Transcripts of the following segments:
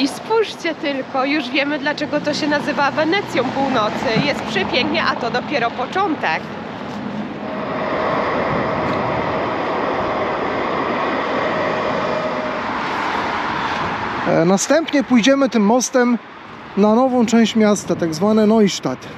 I spójrzcie tylko, już wiemy dlaczego to się nazywa Wenecją Północy. Jest przepięknie, a to dopiero początek. E, Następnie pójdziemy tym mostem na nową część miasta, tak zwane Neustadt.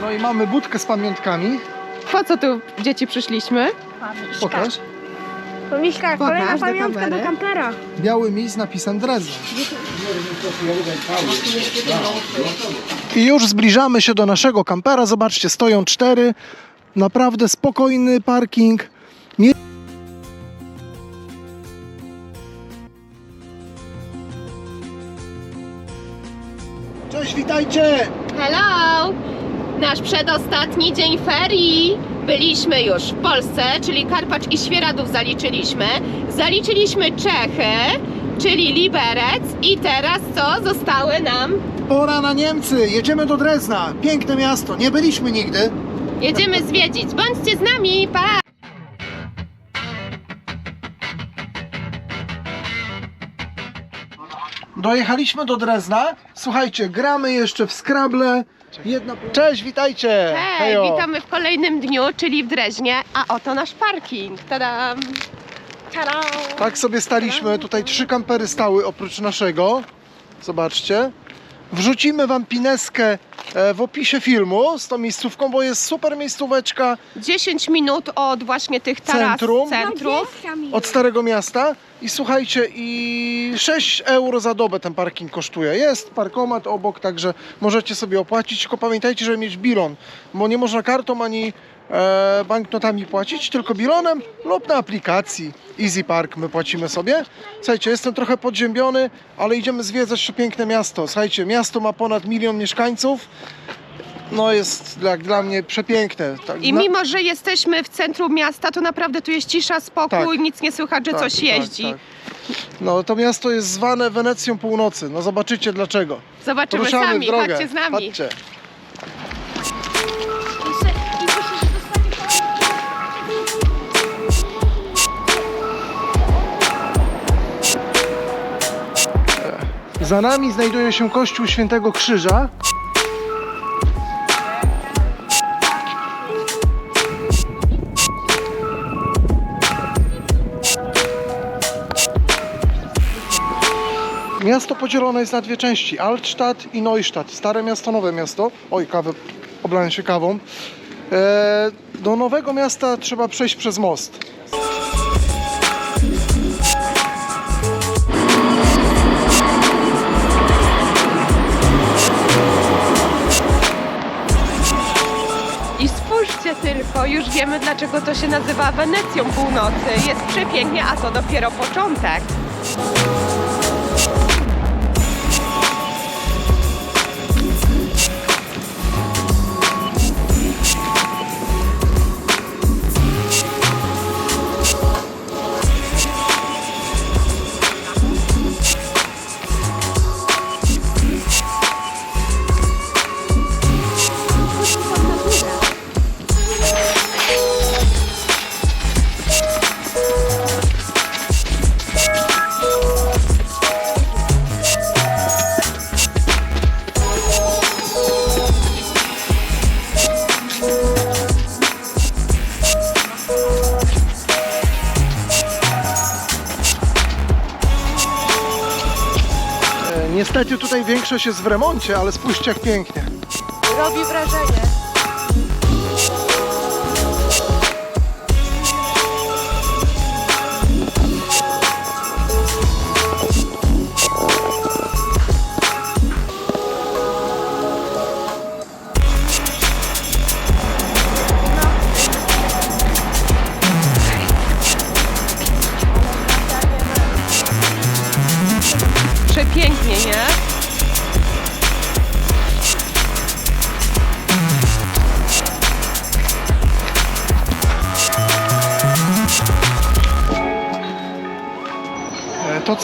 No i mamy budkę z pamiątkami. Po co tu dzieci przyszliśmy? Pokaż. Pomyślka, Pokaż kolejna do pamiątka do kamery. kampera. Biały mis z napisem Dresden. I już zbliżamy się do naszego kampera. Zobaczcie, stoją cztery. Naprawdę spokojny parking. Nie... Cześć, witajcie! Hello! Nasz przedostatni dzień ferii. Byliśmy już w Polsce, czyli Karpacz i Świeradów zaliczyliśmy. Zaliczyliśmy Czechy, czyli Liberec i teraz co? Zostały nam? Pora na Niemcy, jedziemy do Drezna. Piękne miasto, nie byliśmy nigdy. Jedziemy zwiedzić. Bądźcie z nami, pa! Dojechaliśmy do Drezna. Słuchajcie, gramy jeszcze w Scrabble. Jedna... Cześć, witajcie! Hej, Hejo. witamy w kolejnym dniu, czyli w Dreźnie, a oto nasz parking. Tadam! Tada! Tak sobie staliśmy. Tutaj trzy kampery stały oprócz naszego. Zobaczcie. Wrzucimy wam pineskę e, w opisie filmu z tą miejscówką, bo jest super miejscóweczka 10 minut od właśnie tych taras Centrum. centrum. od Starego Miasta. I słuchajcie, i 6 euro za dobę ten parking kosztuje. Jest parkomat obok, także możecie sobie opłacić. Tylko pamiętajcie, żeby mieć bilon, bo nie można kartą ani e, banknotami płacić, tylko bilonem lub na aplikacji Easy Park my płacimy sobie. Słuchajcie, jestem trochę podziębiony, ale idziemy zwiedzać to piękne miasto. Słuchajcie, miasto ma ponad milion mieszkańców. No jest jak dla mnie przepiękne. Tak, I na- mimo, że jesteśmy w centrum miasta, to naprawdę tu jest cisza, spokój, Tak. nic nie słychać, że Tak, coś tak, jeździ. tak. No to miasto jest zwane Wenecją Północy. No zobaczycie dlaczego. Zobaczymy Ruszamy sami, drogę. chodźcie z nami. Chodźcie. Za nami znajduje się kościół Świętego Krzyża. Miasto podzielone jest na dwie części, Altstadt i Neustadt. Stare miasto, nowe miasto. Oj, kawę, oblałem się kawą. E, do nowego miasta trzeba przejść przez most. Tylko, już wiemy dlaczego to się nazywa Wenecją Północy. Jest przepięknie, a to dopiero początek. E, niestety tutaj większość jest w remoncie, ale spójrzcie jak pięknie. Robi wrażenie. Przepięknie, nie?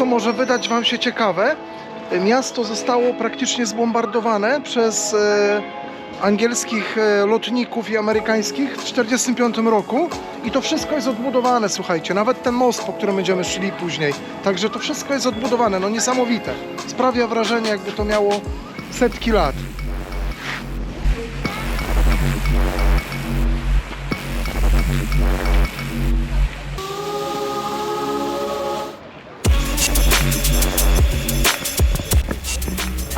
Co może wydać Wam się ciekawe, miasto zostało praktycznie zbombardowane przez e, angielskich e, lotników i amerykańskich w 1945 roku i to wszystko jest odbudowane, słuchajcie, nawet ten most, po którym będziemy szli później. Także to wszystko jest odbudowane, no niesamowite. Sprawia wrażenie, jakby to miało setki lat.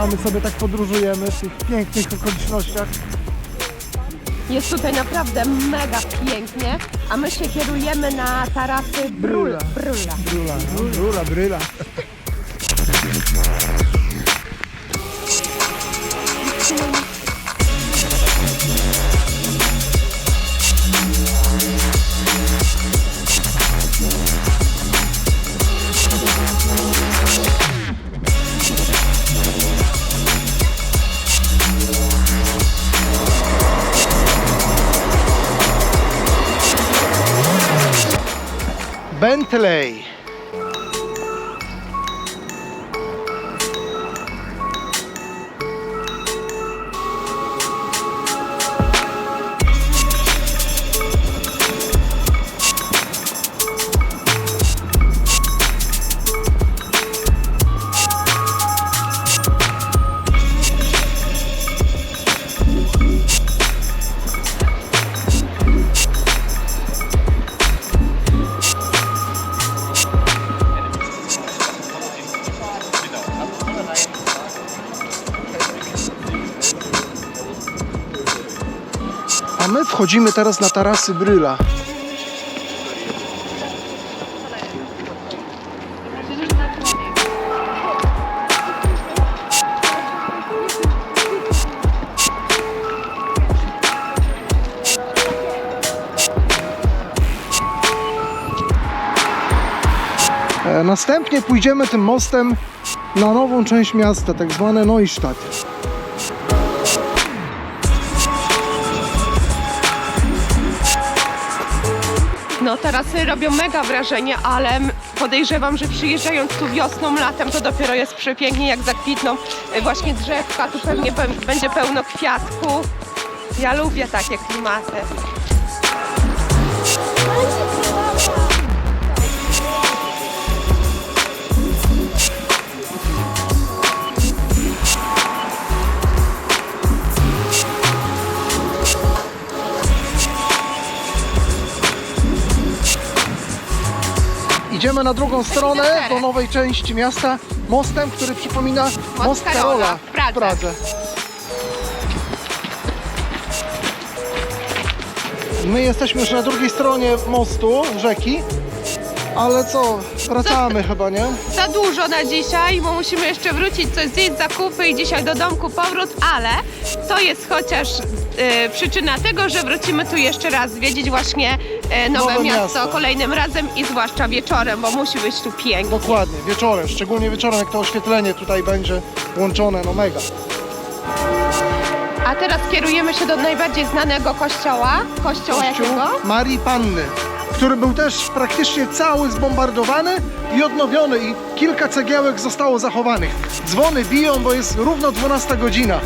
A my sobie tak podróżujemy w tych pięknych okolicznościach. Jest tutaj naprawdę mega pięknie, a my się kierujemy na tarasy Brula. Brula. Brula. Brula, no, brula, bryla. Bentley. Wchodzimy teraz na tarasy Bryla. E, Następnie pójdziemy tym mostem na nową część miasta, tak zwane Neustadt. Tarasy robią mega wrażenie, ale podejrzewam, że przyjeżdżając tu wiosną, latem to dopiero jest przepięknie, jak zakwitną y, właśnie drzewka, tu pewnie pe- będzie pełno kwiatków. Ja lubię takie klimaty. Idziemy na drugą stronę, do nowej części miasta, mostem, który przypomina most Karola w Pradze. w Pradze. My jesteśmy już na drugiej stronie mostu, rzeki, ale co, wracamy chyba, nie? Za dużo na dzisiaj, bo musimy jeszcze wrócić, coś zjeść, zakupy i dzisiaj do domku powrót, ale to jest chociaż e, przyczyna tego, że wrócimy tu jeszcze raz zwiedzić właśnie e, nowe Nowe miasto miasto. kolejnym razem i zwłaszcza wieczorem, bo musi być tu pięknie. Dokładnie, wieczorem, szczególnie wieczorem, jak to oświetlenie tutaj będzie włączone, no mega. A teraz kierujemy się do najbardziej znanego kościoła. Kościoła Kościół jakiego? Marii Panny, który był też praktycznie cały zbombardowany i odnowiony i kilka cegiełek zostało zachowanych. Dzwony biją, bo jest równo 12 godzina.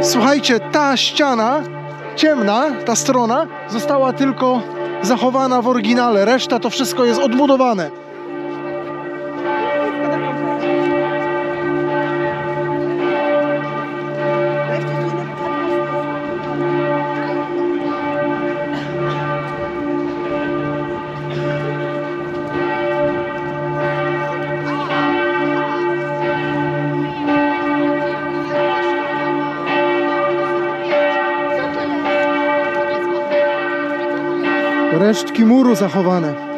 Słuchajcie, ta ściana ciemna, ta strona została tylko zachowana w oryginale, reszta to wszystko jest odbudowane. Resztki muru zachowane.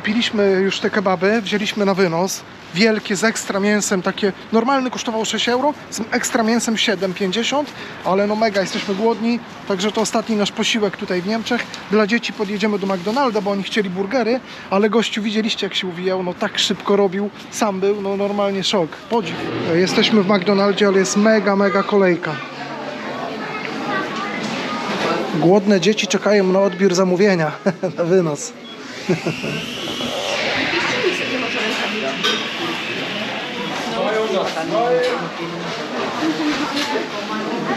Kupiliśmy już te kebaby, wzięliśmy na wynos. Wielkie z ekstra mięsem, takie normalny kosztował 6 euro, z ekstra mięsem 7,50, ale no mega, jesteśmy głodni, także to ostatni nasz posiłek tutaj w Niemczech. Dla dzieci podjedziemy do McDonalda, bo oni chcieli burgery, ale gościu widzieliście jak się uwijał, no tak szybko robił, sam był, no normalnie szok, podziw. Jesteśmy w McDonaldzie, ale jest mega, mega kolejka. Głodne dzieci czekają na odbiór zamówienia, na wynos.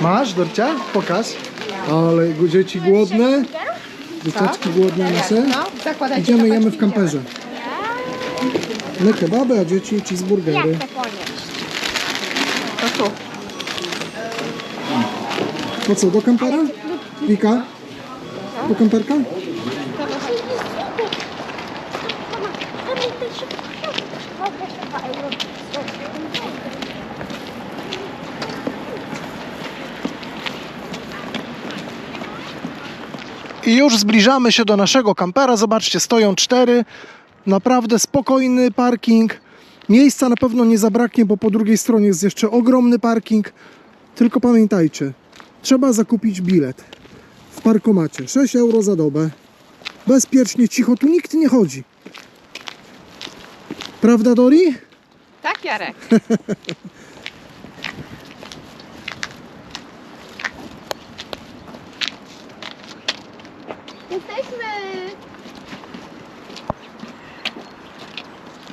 Masz, Dorcia? Pokaż. Ale dzieci głodne. Dzieciaczki głodne. No, zakładajcie Idziemy, jemy w kamperze. My kebaby, a dzieci cheeseburgery. To tu. To co, do kampera? Wika? Do kamperka? I już zbliżamy się do naszego kampera. Zobaczcie, stoją cztery. Naprawdę spokojny parking. Miejsca na pewno nie zabraknie, bo po drugiej stronie jest jeszcze ogromny parking. Tylko pamiętajcie, trzeba zakupić bilet w parkomacie. 6 euro za dobę. Bezpiecznie, cicho, tu nikt nie chodzi. Prawda, Dori? Tak, Jarek. Jesteśmy.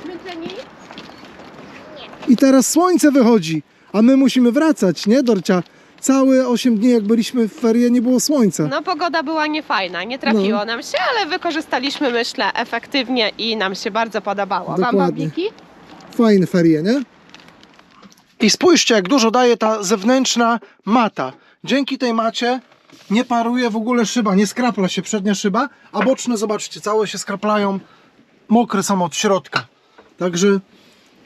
Zmęczeni? I teraz słońce wychodzi, a my musimy wracać, nie, Dorcia? Całe 8 dni, jak byliśmy w ferie, nie było słońca. No pogoda była niefajna, nie trafiło No. nam się, ale wykorzystaliśmy myślę efektywnie i nam się bardzo podobało. Wam Dokładnie. babiki? Fajne ferie, nie? I spójrzcie, jak dużo daje ta zewnętrzna mata. Dzięki tej macie nie paruje w ogóle szyba, nie skrapla się przednia szyba, a boczne, zobaczcie, całe się skraplają, mokre są od środka. Także,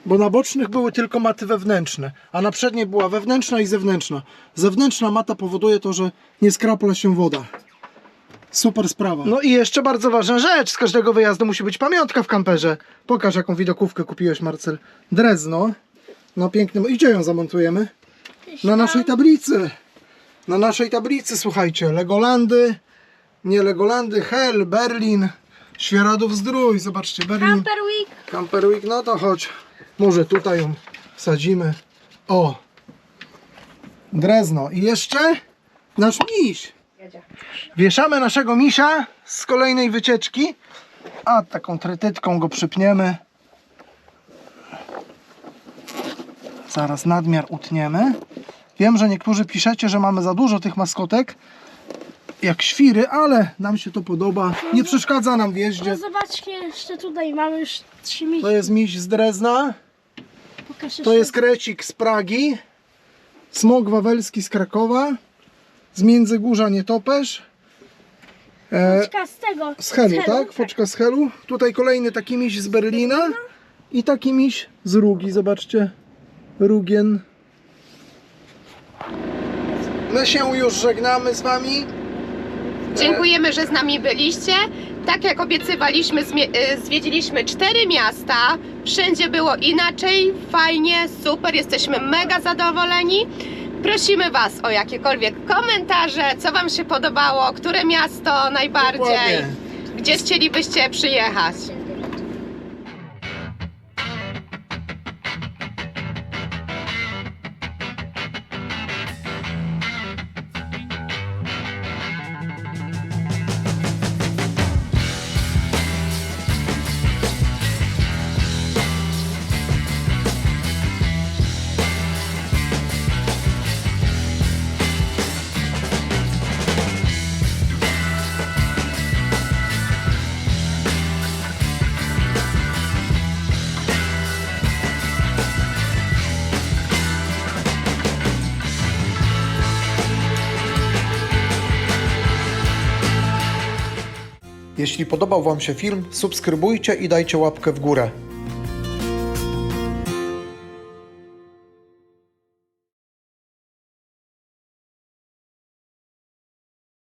bo na bocznych były tylko maty wewnętrzne, a na przedniej była wewnętrzna i zewnętrzna. Zewnętrzna mata powoduje to, że nie skrapla się woda. Super sprawa. No i jeszcze bardzo ważna rzecz. Z każdego wyjazdu musi być pamiątka w kamperze. Pokaż jaką widokówkę kupiłeś Marcel. Drezno. Na pięknym... I gdzie ją zamontujemy? Na naszej tablicy. Na naszej tablicy, słuchajcie. Legolandy. Nie Legolandy. Hell, Berlin. Świeradów Zdrój. Zobaczcie, Berlin. Camper Week. Camper Week, no to chodź. Może tutaj ją wsadzimy. O! Drezno. I jeszcze nasz miś. Wieszamy naszego misia z kolejnej wycieczki. A taką tretytką go przypniemy. Zaraz nadmiar utniemy. Wiem, że niektórzy piszecie, że mamy za dużo tych maskotek. Jak świry, ale nam się to podoba. Nie przeszkadza nam w jeździe. No zobaczcie, jeszcze tutaj mamy już trzy misie. To jest miś z Drezna. Pokaż To jeszcze. jest krecik z Pragi, smok wawelski z Krakowa, z Międzygórza Nietoperz, e, Foczka z tego. z Helu, tak? Foczka z Helu. Tutaj kolejny taki miś z Berlina i taki miś z Rugi, zobaczcie, Rugien. My się już żegnamy z Wami. Dziękujemy, że z nami byliście. Tak jak obiecywaliśmy, zmie- y, zwiedziliśmy cztery miasta. Wszędzie było inaczej, fajnie, super, jesteśmy mega zadowoleni. Prosimy Was o jakiekolwiek komentarze, co Wam się podobało, które miasto najbardziej, Dokładnie. gdzie chcielibyście przyjechać. Jeśli podobał Wam się film, subskrybujcie i dajcie łapkę w górę.